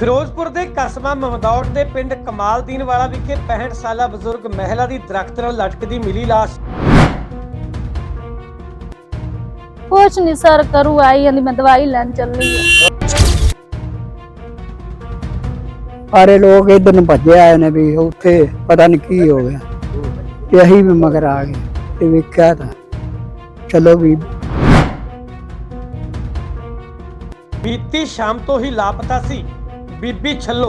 ਫਿਰੋਜ਼ਪੁਰ ਦੇ ਕਸਬਾ ਮਮਦੌੜ ਦੇ ਪਿੰਡ ਕਮਾਲਦੀਨ ਵਾਲਾ ਵਿਖੇ 65 ਸਾਲਾ ਬਜ਼ੁਰਗ ਮਹਿਲਾ ਦੀ ਦਰਖਤ ਨਾਲ ਲਟਕਦੀ ਮਿਲੀ ਲਾਸ਼। ਕੁਛ ਨਹੀਂ ਸਰ ਕਰੂ ਆਈ ਜਾਂਦੀ ਮੈਂ ਦਵਾਈ ਲੈਣ ਚੱਲੀ ਆ। ਸਾਰੇ ਲੋਕ ਇਧਰ ਨੂੰ ਭੱਜੇ ਆਏ ਨੇ ਵੀ ਉੱਥੇ ਪਤਾ ਨਹੀਂ ਕੀ ਹੋ ਗਿਆ ਤੇ ਅਸੀਂ ਵੀ ਮਗਰ ਆ ਗਏ ਤੇ ਵੇਖਿਆ ਤਾਂ ਚਲੋ ਵੀ। ਬੀਤੀ ਸ਼ਾਮ ਤੋਂ ਹੀ ਲਾਪਤਾ ਸੀ। ਬੀਬੀ ਛੱਲੋ।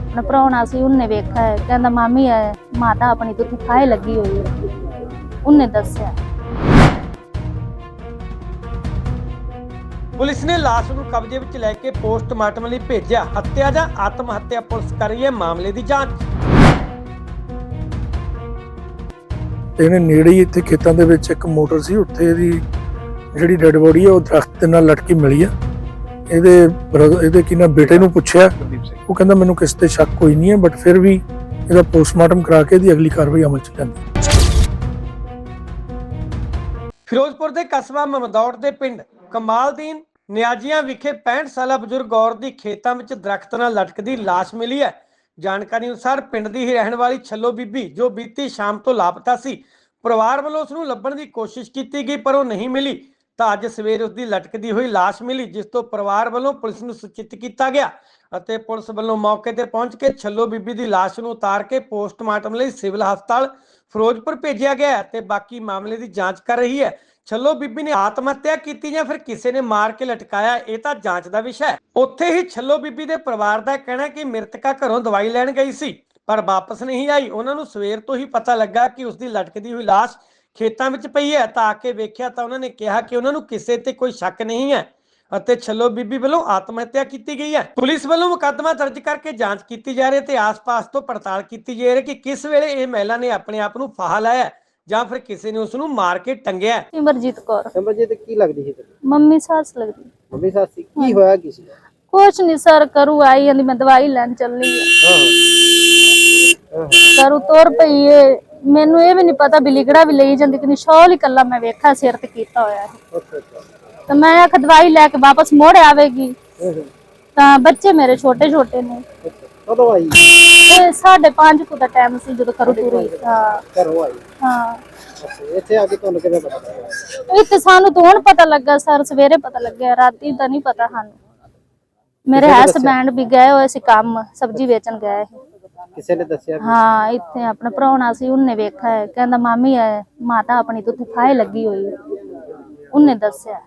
ਆਪਣਾ ਪ੍ਰਾਹੁਣਾ ਸੀ ਉਹਨੇ ਵੇਖਿਆ ਹੈ। ਕਹਿੰਦਾ ਮਾਮੀ ਹੈ ਮਾਤਾ ਆਪਣੀ ਤੋਂ ਖਾਏ ਲੱਗੀ ਹੋਈ ਹੈ। ਉਹਨੇ ਦੱਸਿਆ। ਪੁਲਿਸ ਨੇ ਲਾਸ਼ ਨੂੰ ਕਬਜ਼ੇ ਵਿੱਚ ਲੈ ਕੇ ਪੋਸਟਮਾਰਟਮ ਲਈ ਭੇਜਿਆ। ਹੱਤਿਆ ਜਾਂ ਆਤਮ ਹੱਤਿਆ ਪੁਲਿਸ ਕਰ ਰਹੀ ਹੈ ਮਾਮਲੇ ਦੀ ਜਾਂਚ। ਇਹਨੇ ਨੇੜੇ ਹੀ ਇੱਥੇ ਖੇਤਾਂ ਦੇ ਵਿੱਚ ਇੱਕ ਮੋਟਰ ਸੀ। ਉੱਥੇ ਇਹਦੀ ਜਿਹੜੀ ਡੈੱਡ ਬੋਡੀ ਹੈ ਉਹ ਦਰਖਤ ਦੇ ਨਾਲ ਲਟਕੀ ਮਿਲੀ ਆ ਇਹਦੇ ਇਹਦੇ ਕਿਨਾਂ ਬੇਟੇ ਨੂੰ ਪੁੱਛਿਆ। ਉਹ ਕਹਿੰਦਾ ਮੈਨੂੰ ਕਿਸੇ ਤੇ ਸ਼ੱਕ ਕੋਈ ਨਹੀਂ ਹੈ ਬਟ ਫਿਰ ਵੀ ਇਹਦਾ ਪੋਸਟਮਾਰਟਮ ਕਰਾ ਕੇ ਇਹਦੀ ਅਗਲੀ ਕਾਰਵਾਈ ਅਮਲ ਚ ਲਿਆਂਦੀ ਫਿਰੋਜ਼ਪੁਰ ਦੇ ਕਸਬਾ ਮਮਦੌੜ ਦੇ ਪਿੰਡ ਕਮਾਲਦੀਨ ਨਿਆਜੀਆਂ ਵਿਖੇ 65 ਸਾਲਾ ਬਜ਼ੁਰਗ ਔਰਤ ਦੀ ਖੇਤਾਂ ਵਿੱਚ ਦਰਖਤ ਨਾਲ ਲਟਕਦੀ ਲਾਸ਼ ਮਿਲੀ ਹੈ। ਜਾਣਕਾਰੀ ਅਨੁਸਾਰ ਪਿੰਡ ਦੀ ਹੀ ਰਹਿਣ ਵਾਲੀ ਛੱਲੋ ਬੀਬੀ ਜੋ ਬੀਤੀ ਸ਼ਾਮ ਤੋਂ ਲਾਪਤਾ ਸੀ ਪਰਿਵਾਰ ਵੱਲੋਂ ਉਸ ਨੂੰ ਲੱਭਣ ਦੀ ਕੋਸ਼ਿਸ਼ ਕੀਤੀ ਗਈ ਪਰ ਉਹ ਨਹੀਂ ਮਿਲੀ। ਤਾਂ ਅੱਜ ਸਵੇਰੇ ਉਸ ਦੀ ਲਟਕਦੀ ਹੋਈ ਲਾਸ਼ ਮਿਲੀ, ਜਿਸ ਤੋਂ ਪਰਿਵਾਰ ਵੱਲੋਂ ਪੁਲਿਸ ਨੂੰ ਸੂਚਿਤ ਕੀਤਾ ਗਿਆ ਅਤੇ ਪੁਲਿਸ ਵੱਲੋਂ ਮੌਕੇ ਤੇ ਪਹੁੰਚ ਕੇ ਛੱਲੋ ਬੀਬੀ ਦੀ ਲਾਸ਼ ਨੂੰ ਉਤਾਰ ਕੇ ਪੋਸਟਮਾਰਟਮ ਲਈ ਸਿਵਲ ਹਸਪਤਾਲ ਫਿਰੋਜ਼ਪੁਰ ਭੇਜਿਆ ਗਿਆ ਤੇ ਬਾਕੀ ਮਾਮਲੇ ਦੀ ਜਾਂਚ ਕਰ ਰਹੀ ਹੈ। ਛੱਲੋ ਬੀਬੀ ਨੇ ਆਤਮ ਹੱਤਿਆ ਕੀਤੀ ਜਾਂ ਫਿਰ ਕਿਸੇ ਨੇ ਮਾਰ ਕੇ ਲਟਕਾਇਆ, ਇਹ ਤਾਂ ਜਾਂਚ ਦਾ ਵਿਸ਼ਾ ਹੈ। ਉੱਥੇ ਹੀ ਛੱਲੋ ਬੀਬੀ ਦੇ ਪਰਿਵਾਰ ਦਾ ਕਹਿਣਾ ਹੈ ਕਿ ਮ੍ਰਿਤਕਾ ਘਰੋਂ ਦਵਾਈ ਲੈਣ ਗਈ ਸੀ, ਪਰ ਵਾਪਸ ਨਹੀਂ ਆਈ। ਉਹਨਾਂ ਨੂੰ ਸਵੇਰ ਤੋਂ ਹੀ ਪਤਾ ਲੱਗਾ ਕਿ ਉਸ ਦੀ ਲਟਕਦੀ ਹੋਈ ਲਾਸ਼ ਖੇਤਾਂ ਵਿੱਚ ਪਈ ਹੈ ਤਾਂ ਆ ਕੇ ਵੇਖਿਆ ਤਾਂ ਉਹਨਾਂ ਨੇ ਕਿਹਾ ਕਿ ਉਹਨਾਂ ਨੂੰ ਕਿਸੇ ਤੇ ਕੋਈ ਸ਼ੱਕ ਨਹੀਂ ਹੈ ਅਤੇ ਛੱਲੋ ਬੀਬੀ ਵੱਲੋਂ ਆਤਮ ਹੱਤਿਆ ਕੀਤੀ ਗਈ ਹੈ। ਪੁਲਿਸ ਵੱਲੋਂ ਮੁਕੱਦਮਾ ਦਰਜ ਕਰਕੇ ਜਾਂਚ ਕੀਤੀ ਜਾ ਰਹੀ ਹੈ ਤੇ ਆਸ-ਪਾਸ ਤੋਂ ਪੜਤਾਲ ਕੀਤੀ ਜਾ ਰਹੀ ਹੈ ਕਿ ਕਿਸ ਵੇਲੇ ਇਹ ਮਹਿਲਾ ਨੇ ਆਪਣੇ ਆਪ ਨੂੰ ਫਾਹਾ ਲਾਇਆ ਜਾਂ ਫਿਰ ਕਿਸੇ ਨੇ ਉਸ ਨੂੰ ਮਾਰ ਕੇ ਟੰਗਿਆ ਹੈ। ਸਿਮਰਜੀਤ ਕੌਰ। ਸਿਮਰਜੀਤ ਕੀ ਲੱਗਦੀ ਸੀ ਤੈਨੂੰ? ਮੰਮੀ ਸੱਸ ਲੱਗਦੀ। ਮੰਮੀ ਸਾਸੀ ਕੀ ਹੋਇਆ ਕੀ ਸੀ? ਕੁਛ ਨਹੀਂ ਸਰ ਕਰੂ ਆਈ ਜਾਂਦੀ ਮੈਂ ਦਵਾਈ ਲੈਣ ਚੱਲੀ ਆ ਹਾਂ ਕਰੂ ਤੁਰ ਪਈ ਏ। ਮੈਨੂੰ ਇਹ ਵੀ ਨਹੀਂ ਪਤਾ ਵੀ ਲਿਗੜਾ ਵੀ ਲਈ ਜਾਂਦੀ ਕਿ ਨਹੀਂ। ਸ਼ੌਲ ਹੀ ਕੱਲਾ ਮੈਂ ਵੇਖਿਆ ਸਿਰ ਤੇ ਕੀਤਾ ਹੋਇਆ ਸੀ। ਤਾਂ ਮੈਂ ਆਖ ਦਵਾਈ ਲੈ ਕੇ ਵਾਪਸ ਮੋੜ ਆਵੇਗੀ। ਤਾਂ ਬੱਚੇ ਮੇਰੇ ਛੋਟੇ ਛੋਟੇ ਨੇ। ਕਦੋਂ ਆਈ? ਸਾਢੇ ਪੰਜ ਕੁ ਦਾ ਟਾਈਮ ਸੀ ਜਦੋਂ ਕਰੂ ਤੁਰੀ। ਹਾਂ। ਘਰੋਂ ਆਈ। ਹਾਂ। ਅੱਛਾ ਇੱਥੇ ਆ ਕੇ ਤੁਹਾਨੂੰ ਕਿਵੇਂ ਪਤਾ ਲੱਗਾ? ਤੇ ਸਾਨੂੰ ਤਾਂ ਪਤਾ ਲੱਗਾ ਸਰ ਸਵੇਰੇ ਪਤਾ ਲੱਗਿਆ ਰਾਤੀ ਤਾਂ ਨਹੀਂ ਪਤਾ ਸਾਨੂੰ। ਮੇਰੇ ਹਸਬੈਂਡ ਵੀ ਗਏ ਹੋਏ ਸੀ ਕੰਮ ਸਬਜ਼ੀ ਵੇਚਣ ਗਏ ਸੀ। ਕਿਸੇ ਨੇ ਦੱਸਿਆ ਵੀ? ਹਾਂ ਇੱਥੇ ਆਪਣਾ ਪ੍ਰਾਹੁਣਾ ਸੀ ਉਹਨੇ ਵੇਖਿਆ ਹੈ। ਕਹਿੰਦਾ ਮਾਮੀ ਹੈ ਮਾਤਾ ਆਪਣੀ ਤੋਂ ਖਾਏ ਲੱਗੀ ਹੋਈ ਹੈ। ਉਹਨੇ ਦੱਸਿਆ।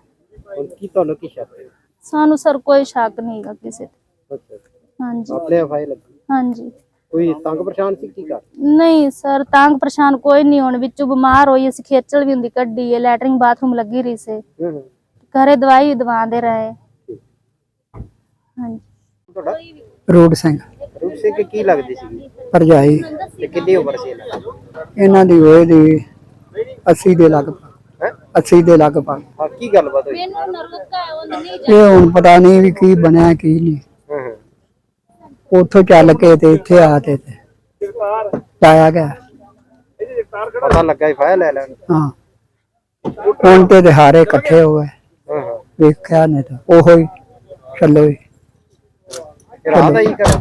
ਹੁਣ ਕੀ ਤੁਹਾਨੂੰ ਕੀ ਸ਼ੱਕ ਹੈ? ਸਾਨੂੰ ਸਰ ਕੋਈ ਸ਼ੱਕ ਨਹੀਂ ਹੈਗਾ ਕਿਸੇ ਤੇ। ਅੱਛਾ। ਅੱਛਾ। ਹਾਂਜੀ। ਆਪਣੇ ਫਾਈਲ ਲੱਗੀ। ਹਾਂਜੀ। ਕੋਈ ਤੰਗ ਪਰੇਸ਼ਾਨ ਸੀ ਕੀ ਕਰ? ਨਹੀਂ ਸਰ ਤੰਗ ਪਰੇਸ਼ਾਨ ਕੋਈ ਨਹੀਂ। ਹੋਣ ਵਿੱਚੋਂ ਬਿਮਾਰ ਹੋਈ ਅਸੀਂ ਖੇਚਲ ਵੀ ਹੁੰਦੀ ਕੱਢੀ ਹੈ। ਲੈਟਰਿੰਗ ਬਾਥਰੂਮ ਲੱਗੀ ਰਹੀ ਸੀ। ਹੂੰ ਹੂੰ। ਘਰੇ ਦਵਾਈ ਦਵਾਉਂਦੇ ਰਹੇ। ਹਾਂਜੀ। ਤੁਹਾਡਾ? ਰੋਡ ਸਿੰਘ। ਸਿੰਘ ਕੀ ਲੱਗਦੀ ਸੀ ਭਰਜਾਈ। ਤੇ ਕਿੰਨੀ ਉਮਰ ਸੀ ਇਹਨਾਂ ਦੀ? ਇਹਨਾਂ ਦੀ ਹੋਏ ਦੀ 80 ਦੇ ਲਗਭਗ ਹੈ? 80 ਦੇ ਲਗਭਗ ਹਾਂ ਕੀ ਗੱਲਬਾਤ ਹੋਈ? ਇਹ ਹੁਣ ਪਤਾ ਨਹੀਂ ਵੀ ਕੀ ਬਣਿਆ ਕੀ ਨਹੀਂ। ਹੂੰ ਹੂੰ। ਉੱਥੋਂ ਚੱਲ ਕੇ ਤੇ ਇੱਥੇ ਆ ਤੇ ਤੇ ਪਾਇਆ ਗਿਆ। ਪਤਾ ਲੱਗਾ ਫਾਈਲ ਲੈ ਲੈਣ। ਹਾਂ। ਹੁਣ ਤੇ ਦਿਹਾੜੇ ਇਕੱਠੇ ਹੋ ਗਏ ਹਾਂ ਹਾਂ। ਵੇਖਿਆ ਨਹੀਂ ਤਾਂ ਉਹੋ ਹੀ ਚੱਲੋ ਹੀ। ਰਾਤ ਆਈ ਕਰ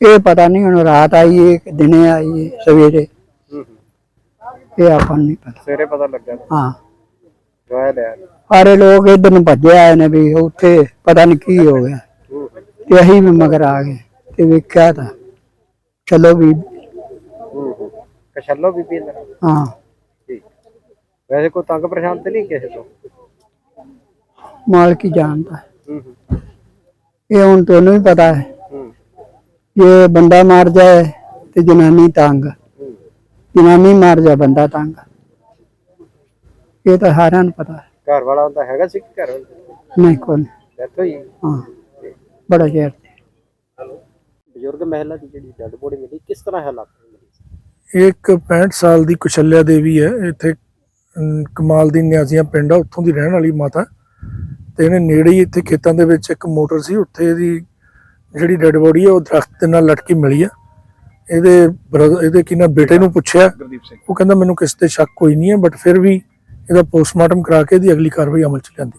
ਇਹ ਪਤਾ ਨਹੀਂ ਹੁਣ ਰਾਤ ਆਈ ਕਿ ਦਿਨੇ ਆਈ ਹੈ ਸਵੇਰੇ। ਹੂੰ ਇਹ ਆਪਾਂ ਨੂੰ ਨਹੀਂ ਪਤਾ। ਸਵੇਰੇ ਪਤਾ ਲੱਗਾ ਹਾਂ। ਦਵਾਈ ਲੈ ਆਏ। ਸਾਰੇ ਲੋਕ ਇਧਰ ਨੂੰ ਭੱਜੇ ਆਏ ਨੇ ਵੀ ਉੱਥੇ ਪਤਾ ਨਹੀਂ ਕੀ ਹੋ ਗਿਆ। ਹੂੰ ਤੇ ਅਸੀਂ ਵੀ ਮਗਰ ਆ ਗਏ ਤੇ ਵੇਖਿਆ ਤਾਂ ਚਲੋ ਵੀ। ਹੂੰ ਹੂੰ। ਕਸ਼ਲੋ ਪੀਂਦਾ ਹਾਂ। ਠੀਕ। ਵੈਸੇ ਕੋਈ ਤੰਗ ਪਰੇਸ਼ਾਨ ਤੇ ਨਹੀਂ ਕਿਸੇ ਤੋਂ? ਮਾਲਕ ਹੀ ਜਾਣਦਾ। ਹੂੰ ਹੂੰ। ਇਹ ਹੁਣ ਤੁਹਾਨੂੰ ਵੀ ਪਤਾ ਹੂੰ। ਜੇ ਬੰਦਾ ਮਰ ਜਾਏ ਤੇ ਜਨਾਨੀ ਤੰਗ। ਜਨਾਨੀ ਮਰ ਜਾ ਬੰਦਾ ਤੰਗ। ਇਹ ਤਾਂ ਸਾਰਿਆਂ ਨੂੰ ਪਤਾ। ਹੈ ਘਰ ਵਾਲਾ ਹੁੰਦਾ ਹੈਗਾ ਸੀ ਕਿ ਘਰ ਨਹੀਂ ਕੋਈ ਡੈਥ ਹੋਈ? ਹਾਂ। ਬੜਾ ਸ਼ਹਿਰ ਬਜ਼ੁਰਗ ਮਹਿਲਾ ਦੀ ਜਿਹੜੀ ਡੈਡ ਬੋਡੀ ਮਿਲੀ ਕਿਸ ਤਰ੍ਹਾਂ ਹਾਲਾਤ ਮਿਲੀ ਇੱਕ 65 ਸਾਲ ਦੀ ਕੁਸ਼ਲਿਆ ਦੇਵੀ ਹੈ। ਇੱਥੇ ਅਮ, ਕਮਾਲ ਦੀ ਨਿਆਜ਼ੀਆਂ ਪਿੰਡ ਆ ਉੱਥੋਂ ਦੀ ਰਹਿਣ ਵਾਲੀ ਮਾਤਾ। ਤੇ ਇਹਨੇ ਨੇੜੇ ਹੀ ਇੱਥੇ ਖੇਤਾਂ ਦੇ ਵਿੱਚ ਇੱਕ ਮੋਟਰ ਸੀ ਉੱਥੇ ਇਹਦੀ ਜਿਹੜੀ ਡੈੱਡ ਬੋਡੀ ਹੈ ਉਹ ਦਰਖਤ ਦੇ ਨਾਲ ਲਟਕੀ ਮਿਲੀ ਆ। ਇਹਦੇ brother- ਇਹਦੇ ਕਿਨਾਂ ਬੇਟੇ ਨੂੰ ਪੁੱਛਿਆ। ਉਹ ਕਹਿੰਦਾ ਮੈਨੂੰ ਕਿਸੇ ਤੇ ਸ਼ੱਕ ਕੋਈ ਨਹੀਂ ਹੈ ਬਟ ਫਿਰ ਵੀ ਇਹਦਾ ਪੋਸਟਮਾਰਟਮ ਕਰਾ ਕੇ ਇਹਦੀ ਅਗਲੀ ਕਾਰਵਾਈ ਅਮਲ ਚ ਲਿਆਂਦੀ